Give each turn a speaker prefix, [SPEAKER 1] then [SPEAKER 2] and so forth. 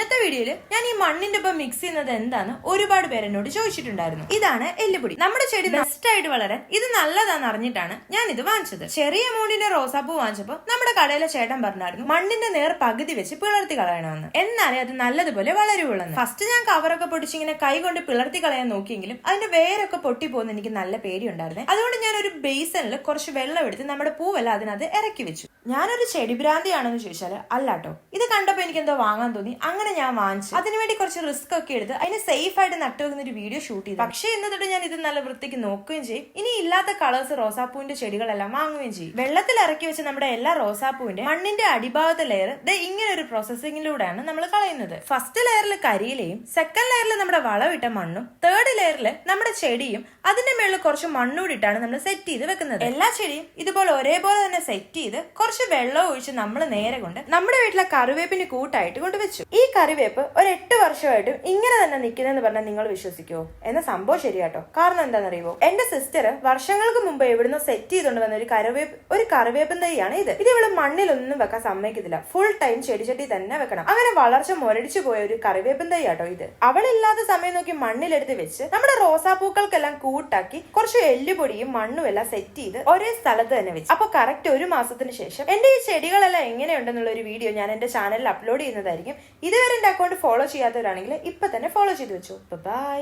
[SPEAKER 1] മുന്നത്തെ വീഡിയോയിൽ ഞാൻ ഈ മണ്ണിന്റെ ഒപ്പം മിക്സ് ചെയ്യുന്നത് എന്താന്ന് ഒരുപാട് പേര് എന്നോട് ചോദിച്ചിട്ടുണ്ടായിരുന്നു. ഇതാണ് എല്ലുപൊടി. നമ്മുടെ ചെടി ബെസ്റ്റ് ആയിട്ട് വളരാൻ ഇത് നല്ലതാന്ന് അറിഞ്ഞിട്ടാണ് ഞാൻ ഇത് വാങ്ങിച്ചത്. ചെറിയ എമൗണ്ടിന്റെ റോസാപ്പൂ വാങ്ങിച്ചപ്പോൾ നമ്മുടെ കടയിലെ ചേട്ടൻ പറഞ്ഞായിരുന്നു മണ്ണിന്റെ നേർ പകുതി വെച്ച് പിളർത്തി കളയണമെന്ന്. എന്നാലേ അത് നല്ലതുപോലെ വളരുള്ളൂ ഫസ്റ്റ് ഞാൻ കവറൊക്കെ പൊടിച്ച് ഇങ്ങനെ കൈ കൊണ്ട് പിളർത്തി കളയാൻ നോക്കിയെങ്കിലും അതിന്റെ വേരൊക്കെ പൊട്ടി പോകുന്ന എനിക്ക് നല്ല പേടി ഉണ്ടായിരുന്നു അതുകൊണ്ട് ഞാൻ ഒരു ബേസണിൽ കുറച്ച് വെള്ളം എടുത്ത് നമ്മുടെ പൂവെല്ലാം അതിനകത്ത് ഇറക്കി വെച്ചു. ഞാനൊരു ചെടി ഭ്രാന്തിയാണെന്ന് ചോദിച്ചാൽ അല്ലാട്ടോ. ഇത് കണ്ടപ്പോൾ എനിക്ക് എന്തോ വാങ്ങാൻ തോന്നി. അങ്ങനെ ഞാൻ വാങ്ങിച്ചു. അതിനുവേണ്ടി കുറച്ച് റിസ്ക് ഒക്കെ എടുത്ത് അതിന് സേഫ് ആയിട്ട് നട്ടു വെക്കുന്ന ഒരു വീഡിയോ ഷൂട്ട് ചെയ്തു. പക്ഷേ ഇന്ന് തൊട്ട് ഞാൻ ഇത് നല്ല വൃത്തിക്ക് നോക്കുകയും ചെയ്യും. ഇനി ഇല്ലാത്ത കളേഴ്സ് റോസാപ്പൂവിന്റെ ചെടികളെല്ലാം വാങ്ങുകയും ചെയ്യും. വെള്ളത്തിൽ ഇറക്കി വെച്ച് നമ്മുടെ എല്ലാ റോസാപ്പൂവിന്റെ മണ്ണിന്റെ അടിഭാഗത്തെ ലെയർ ദേ ഇങ്ങനെ ഒരു പ്രോസസ്സിംഗിലൂടെയാണ് നമ്മൾ കളയുന്നത്. ഫസ്റ്റ് ലെയറിൽ കരിയിലയും സെക്കൻഡ് ലെയറിൽ നമ്മുടെ വളവിട്ട മണ്ണും തേർഡ് ലെയറിൽ നമ്മുടെ ചെടിയും അതിന്റെ മേളിൽ കുറച്ച് മണ്ണൂടിട്ടാണ് നമ്മൾ സെറ്റ് ചെയ്ത് വെക്കുന്നത്. എല്ലാ ചെടിയും ഇതുപോലെ ഒരേപോലെ തന്നെ സെറ്റ് ചെയ്ത് കുറച്ച് വെള്ളം ഒഴിച്ച് നമ്മൾ നേരെ കൊണ്ട് നമ്മുടെ വീട്ടിലെ കറിവേപ്പിന് കൂട്ടായിട്ട് കൊണ്ട് വെച്ചു. ഈ കറിവേപ്പ് ഒരു എട്ട് വർഷമായിട്ടും ഇങ്ങനെ തന്നെ നിൽക്കുന്നതെന്ന് പറഞ്ഞാൽ നിങ്ങൾ വിശ്വസിക്കുമോ എന്ന സംഭവം ശരിയാട്ടോ. കാരണം എന്താണെന്നറിയുമോ എന്റെ സിസ്റ്റർ വർഷങ്ങൾക്ക് മുമ്പ് എവിടുന്ന് സെറ്റ് ചെയ്തുകൊണ്ട് വന്ന ഒരു കറിവേപ്പ് ഒരു കറിവേപ്പൻ തൈയാണ് ഇത്. ഇത് ഇവിടെ മണ്ണിലൊന്നും വെക്കാൻ സമ്മതിക്കത്തില്ല. ഫുൾ ടൈം ചെടിച്ചട്ടി തന്നെ വെക്കണം. അങ്ങനെ വളർച്ച മുരടിച്ചു പോയ ഒരു കറിവേപ്പൻ തൈയാട്ടോ ഇത്. അവളില്ലാത്ത സമയം നോക്കി മണ്ണിലെടുത്ത് വെച്ച് നമ്മുടെ റോസാപ്പൂക്കൾക്കെല്ലാം കൂട്ടാക്കി കുറച്ച് എല്ലുപൊടിയും മണ്ണും എല്ലാം സെറ്റ് ചെയ്ത് ഒരേ സ്ഥലത്ത് തന്നെ വെച്ച്. അപ്പൊ കറക്റ്റ് ഒരു മാസത്തിന് ശേഷം എന്റെ ഈ ചെടികളെല്ലാം എങ്ങനെയുണ്ടെന്നുള്ള ഒരു വീഡിയോ ഞാൻ എന്റെ ചാനലിൽ അപ്ലോഡ് ചെയ്യുന്നതായിരിക്കും. ഇതുവരെ എന്റെ അക്കൗണ്ട് ഫോളോ ചെയ്യാത്തവരാണെങ്കിൽ ഇപ്പൊ തന്നെ ഫോളോ ചെയ്ത് വെച്ചു. ബൈ